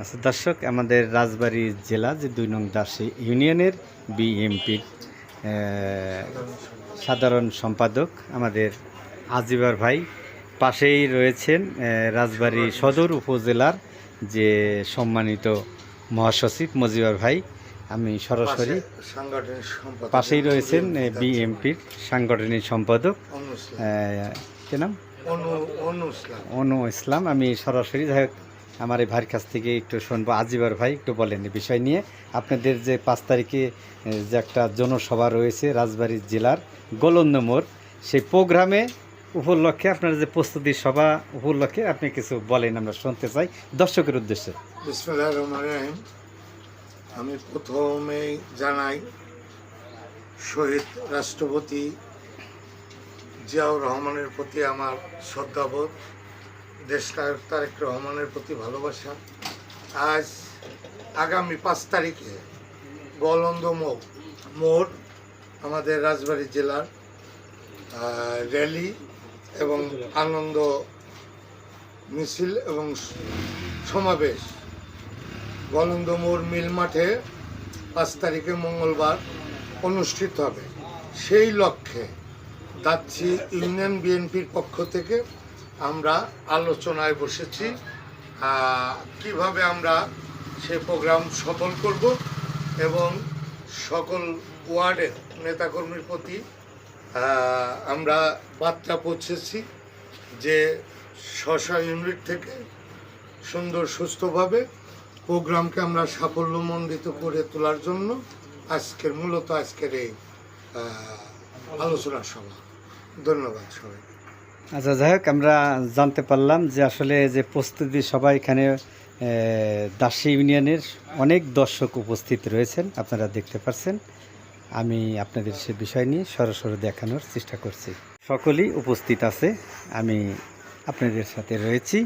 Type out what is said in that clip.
আচ্ছা দর্শক আমাদের রাজবাড়ী জেলা যে দুই নং দাসী ইউনিয়নের বিএমপির সাধারণ সম্পাদক আমাদের আজিবার ভাই পাশেই রয়েছেন রাজবাড়ী সদর উপজেলার যে সম্মানিত মহাসচিব মজিবার ভাই। আমি সরাসরি পাশেই রয়েছেন বিএমপির সাংগঠনিক সম্পাদক কি নাম? অনু ইসলাম। অনু ইসলাম। আমি সরাসরি যাই আমার এই ভাইয়ের কাছ থেকে একটু শুনব। আজিবার ভাই, একটু বলেন এই বিষয় নিয়ে। আপনাদের যে পাঁচ তারিখে যে একটা জনসভা রয়েছে রাজবাড়ী জেলার গোলন্দ মোড়, সেই প্রোগ্রামে উপলক্ষে আপনার যে প্রস্তুতি সভা উপলক্ষে আপনি কিছু বলেন, আমরা শুনতে চাই দর্শকের উদ্দেশ্যে। আমি প্রথমেই জানাই, শহীদ রাষ্ট্রপতি জিয়াউর রহমানের প্রতি আমার শ্রদ্ধাবোধ। দেশনায়ক তারেক রহমানের প্রতি ভালোবাসা। আজ আগামী পাঁচ তারিখে গলন্দ মোড় আমাদের রাজবাড়ী জেলার র্যালি এবং আনন্দ মিছিল এবং সমাবেশ। সমাবেশ গলন্দমোর মিল মাঠে পাঁচ তারিখে মঙ্গলবার অনুষ্ঠিত হবে। সেই লক্ষ্যে যাচ্ছি ইউনিয়ন বিএনপির পক্ষ থেকে আমরা আলোচনায় বসেছি কীভাবে আমরা সে প্রোগ্রাম সফল করব এবং সকল ওয়ার্ডের নেতাকর্মীর প্রতি আমরা বার্তা পৌঁছেছি যে স্ব ইউনিট থেকে সুন্দর সুস্থভাবে প্রোগ্রামকে আমরা সাফল্যমণ্ডিত করে তোলার জন্য আজকের, মূলত আজকের এই আলোচনা সভা। ধন্যবাদ সবাই আচ্ছা যাই হোক, আমরা জানতে পারলাম যে আসলে যে প্রস্তুতি সবাই এখানে দাসী ইউনিয়নের অনেক দর্শক উপস্থিত রয়েছেন, আপনারা দেখতে পাচ্ছেন আমি আপনাদের সে বিষয় নিয়ে সরাসরি দেখানোর চেষ্টা করছি। সকলেই উপস্থিত আছে, আমি আপনাদের সাথে রয়েছি।